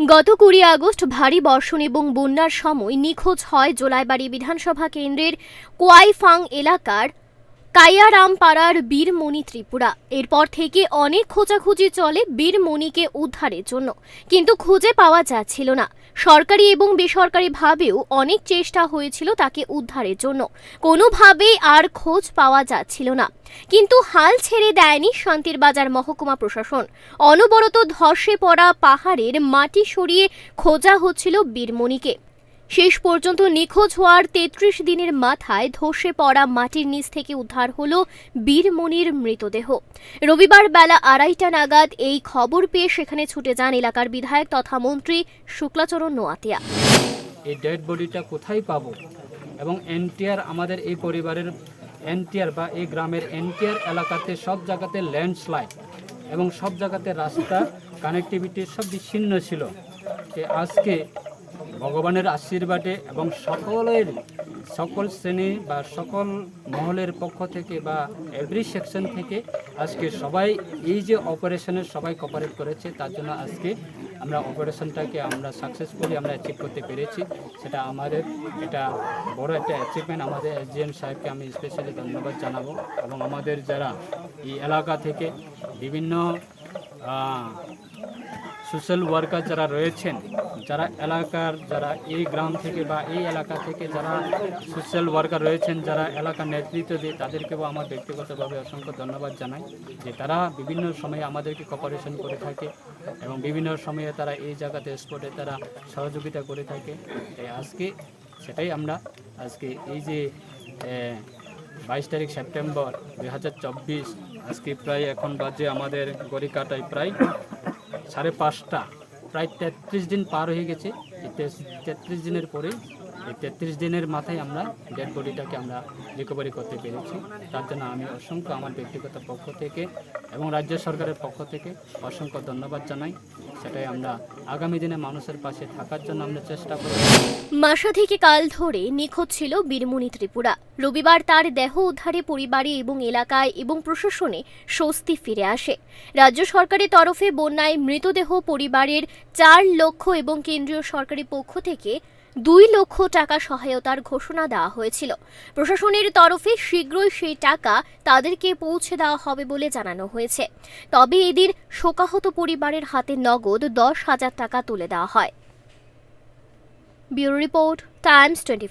গত কুড়ি আগস্ট ভারী বর্ষণ এবং বন্যার সময় নিখোঁজ হয় জোলাইবাড়ি বিধানসভা কেন্দ্রের কোয়াইফাং এলাকার কায়ারামপাড়ার বীরমণি ত্রিপুরা। এরপর থেকে অনেক খোঁজাখুঁজি চলে বীরমণিকে উদ্ধারের জন্য। কিন্তু খুঁজে পাওয়া যাচ্ছিল না। সরকারি এবং বেসরকারিভাবেও অনেক চেষ্টা হয়েছিল তাকে উদ্ধারের জন্য। কোনোভাবেই আর খোঁজ পাওয়া যাচ্ছিল না। কিন্তু হাল ছেড়ে দেয়নি শান্তির বাজার মহকুমা প্রশাসন। অনবরত ধসে পড়া পাহাড়ের মাটি সরিয়ে খোঁজা হচ্ছিল বীরমণিকে। শেষ পর্যন্ত নিখোঁজ হওয়ার তেত্রিশ দিনের মাথায় ধসে পড়া মাটির নিচ থেকে উদ্ধার হল বীরমণির মৃতদেহ। রবিবার বেলা আড়াইটা নাগাদ এই খবর পেয়ে সেখানে ছুটে যান এলাকার বিধায়ক তথা মন্ত্রী শুক্লাচরণ নোয়াতিয়া। এই ডেড বডিটা কোথায় পাবো? এবং এনটিআর আমাদের এই পরিবারের এনটিআর বা এই গ্রামের এনটিআর এলাকাতে সব জায়গাতে ল্যান্ডস্লাইড এবং সব জায়গাতে রাস্তা কানেক্টিভিটি সব বিচ্ছিন্ন ছিল। আজকে ভগবানের আশীর্বাদে এবং সকলের সকল শ্রেণি বা সকল মহলের পক্ষ থেকে বা এভরি সেকশন থেকে আজকে সবাই এই যে অপারেশনের সবাই কপারেট করেছে, তার জন্য আজকে আমরা অপারেশনটাকে আমরা সাকসেসফুলি আমরা অ্যাচিভ করতে পেরেছি। সেটা আমাদের এটা বড় একটা অ্যাচিভমেন্ট আমাদের এসডিএম সাহেবকে আমি স্পেশালি ধন্যবাদ জানাব এবং আমাদের যারা এই এলাকা থেকে বিভিন্ন সোশ্যাল ওয়ার্কার যারা রয়েছেন যারা এলাকার, যারা এই গ্রাম থেকে বা এই এলাকা থেকে যারা সোশ্যাল ওয়ার্কার রয়েছেন, যারা এলাকার নেতৃত্ব দিয়ে তাদেরকেও আমার ব্যক্তিগতভাবে অসংখ্য ধন্যবাদ জানাই যে তারা বিভিন্ন সময়ে আমাদেরকে কপারেশন করে থাকে এবং বিভিন্ন সময়ে তারা এই জায়গাতে স্পটে তারা সহযোগিতা করে থাকে। আজকে সেটাই আমরা, আজকে এই যে বাইশ তারিখ সেপ্টেম্বর দুই হাজার চব্বিশ, আজকে প্রায় এখন বাজে আমাদের গড়িকাটায় প্রায় সাড়ে পাঁচটা। প্রায় তেত্রিশ দিন পার হয়ে গেছে। তেত্রিশ দিনের পরে এই তেত্রিশ দিনের মাথায় আমরা ডেড বডিটাকে আমরা রিকভারি করতে পেরেছি। তার জন্য আমি অসংখ্য আমার ব্যক্তিগত পক্ষ থেকে এবং রাজ্য সরকারের পক্ষ থেকে অসংখ্য ধন্যবাদ জানাই। সেটাই আমরা আগামী দিনে মানুষের পাশে থাকার জন্য আমরা চেষ্টা করব। মাসা থেকে কাল ধরে নিখোঁজ ছিল বীরমণি ত্রিপুরা। রবিবার তার দেহ উদ্ধারে পরিবারে এবং এলাকায় এবং প্রশাসনে স্বস্তি ফিরে আসে। রাজ্য সরকারের তরফে বন্যায় মৃতদেহ পরিবারের চার লক্ষ এবং কেন্দ্রীয় সরকারের পক্ষ থেকে দুই লক্ষ টাকা সহায়তার ঘোষণা দেওয়া হয়েছিল। প্রশাসনের তরফে শীঘ্রই সেই টাকা তাদেরকে পৌঁছে দেওয়া হবে বলে জানানো হয়েছে। তবে এদের শোকাহত পরিবারের হাতে নগদ দশ হাজার টাকা তুলে দেওয়া হয়। Bureau report, Times twenty